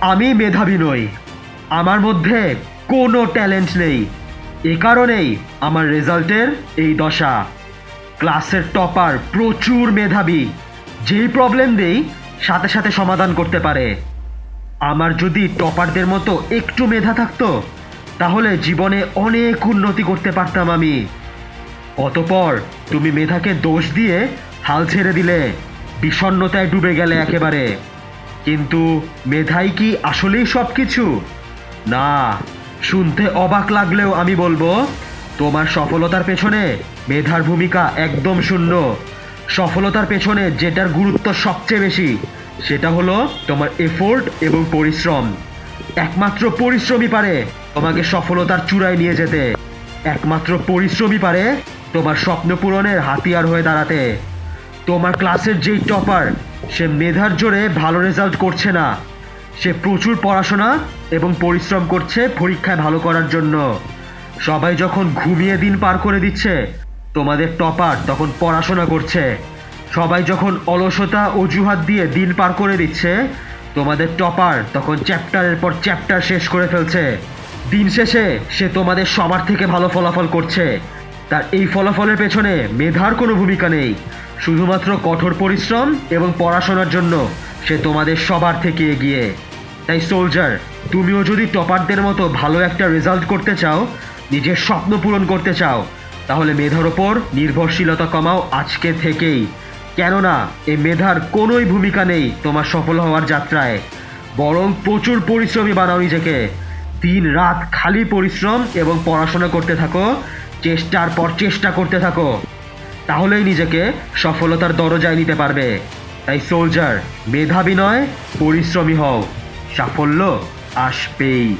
আমি মেধাবী নই। আমার মধ্যে কোনো ট্যালেন্ট নেই। এ কারণেই আমার রেজাল্টের এই দশা। ক্লাসের টপার প্রচুর মেধাবী। যেই প্রবলেম দেই, সাথে সাথে সমাধান করতে পারে। আমার যদি টপারদের মতো একটু মেধা থাকতো, তাহলে জীবনে অনেক উন্নতি করতে পারতাম আমি। অতপর তুমি মেধাকে দোষ দিয়ে হাল ছেড়ে দিলে, বিষণ্ণতায় ডুবে গেলে একেবারে। কিন্তু মেধাই কি আসলেই সব কিছু না, শুনতে অবাক লাগলেও আমি বলব, তোমার সফলতার পেছনে মেধার ভূমিকা একদম শূন্য। সফলতার পেছনে যেটার গুরুত্ব সবচেয়ে বেশি, সেটা হলো তোমার এফোর্ট এবং পরিশ্রম। একমাত্র পরিশ্রমই পারে তোমাকে সফলতার চূড়ায় নিয়ে যেতে। একমাত্র পরিশ্রমই পারে তোমার স্বপ্ন পূরণের হাতিয়ার হয়ে দাঁড়াতে। তোমার ক্লাসের যেই টপার সে মেধার জোরে ভালো রেজাল্ট করছে না। সে প্রচুর পড়াশোনা এবং পরিশ্রম করছে পরীক্ষায় ভালো করার জন্য। সবাই যখন ঘুমিয়ে দিন পার করে দিচ্ছে, তোমাদের টপার তখন পড়াশোনা করছে। সবাই যখন অলসতা অজুহাত দিয়ে দিন পার করে দিচ্ছে, তোমাদের টপার তখন চ্যাপ্টারের পর চ্যাপ্টার শেষ করে ফেলছে। দিন শেষে সে তোমাদের সবার থেকে ভালো ফলাফল করছে। তার এই ফলাফলের পেছনে মেধার কোনো ভূমিকা নেই। শুধুমাত্র কঠোর পরিশ্রম এবং পড়াশোনার জন্য সে তোমাদের সবার থেকে এগিয়ে। তাই, সোলজার, তুমিও যদি টপারদের মতো ভালো একটা রেজাল্ট করতে চাও, নিজের স্বপ্ন পূরণ করতে চাও, তাহলে মেধার ওপর নির্ভরশীলতা কমাও আজকে থেকেই। কেননা এই মেধার কোনোই ভূমিকা নেই তোমার সফল হওয়ার যাত্রায়। বরং প্রচুর পরিশ্রমী বানাও নিজেকে। দিন রাত খালি পরিশ্রম এবং পড়াশোনা করতে থাকো চেষ্টার পর চেষ্টা করতে থাকো। তাহলেই নিজেকে সফলতার দরজায় নিতে পারবে। তাই সোলজার মেধাবী নয়, পরিশ্রমী হও। সাফল্য আসবেই।